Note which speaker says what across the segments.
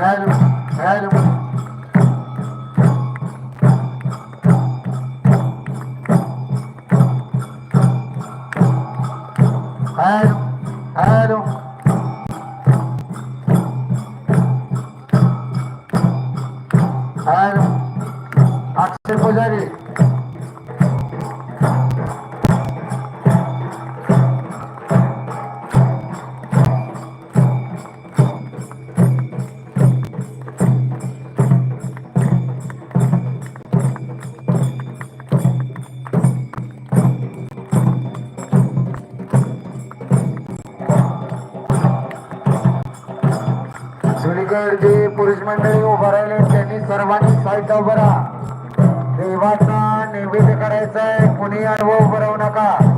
Speaker 1: خالق خالق. मंडळी उभा राहिले त्यांनी सर्वांनी साईट उभा राहा. देवाचा निवेद करायचा आहे कुणी अनुभव उभं नका.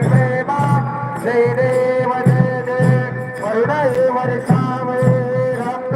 Speaker 1: प्रेमा श्रीदेव जय जय वर्णय वर्षावे रंग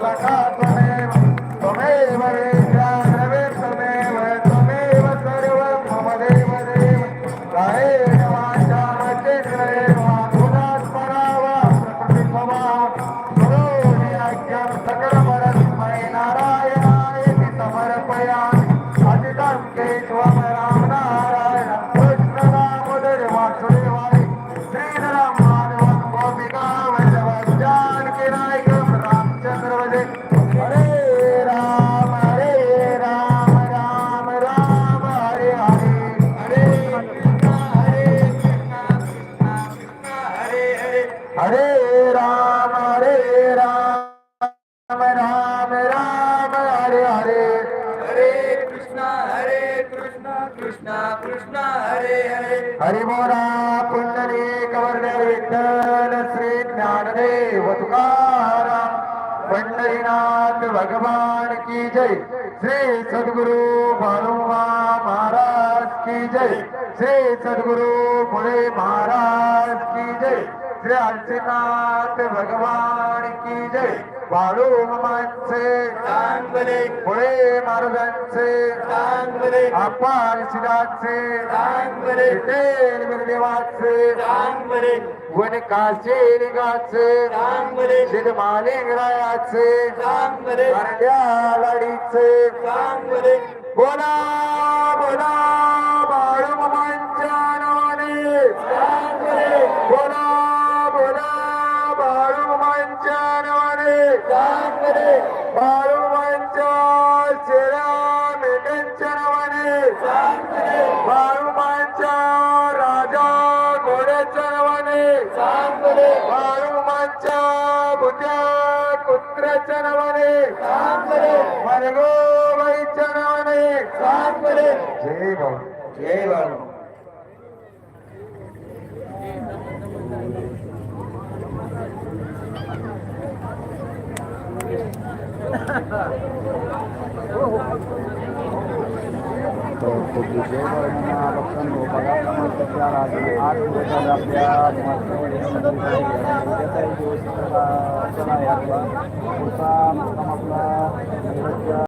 Speaker 1: Like Heart. भगवान की जय। श्री सद्गुरु बालुमा महाराज की जय। श्री सद्गुरु भोले महाराज की जय। श्री आलसीनाथ भगवान की जय। बाळू मामांचे
Speaker 2: कानबले
Speaker 1: फुले महाराजांचे
Speaker 2: कानबले
Speaker 1: आप्पा शिराचे
Speaker 2: कानबले
Speaker 1: विठेल विरदेवाचे
Speaker 2: कानबले
Speaker 1: वनकाचे
Speaker 2: निगाचे
Speaker 1: कानबले
Speaker 2: शिरमालिंगरायाचे
Speaker 1: कानबले लाडीचे.
Speaker 2: कानबले
Speaker 1: बोला बोला. करे काम करे मरगो
Speaker 2: भाई
Speaker 1: चनाने काम
Speaker 2: करे
Speaker 1: जय बाबा
Speaker 2: जय बाबा
Speaker 1: Oh, खूप विजय बघताना बघा समोरच्या रात्री आठ दिवस झाले आपल्या उद्याचाही दिवस चला यातला पुढचा मुक्काम आपला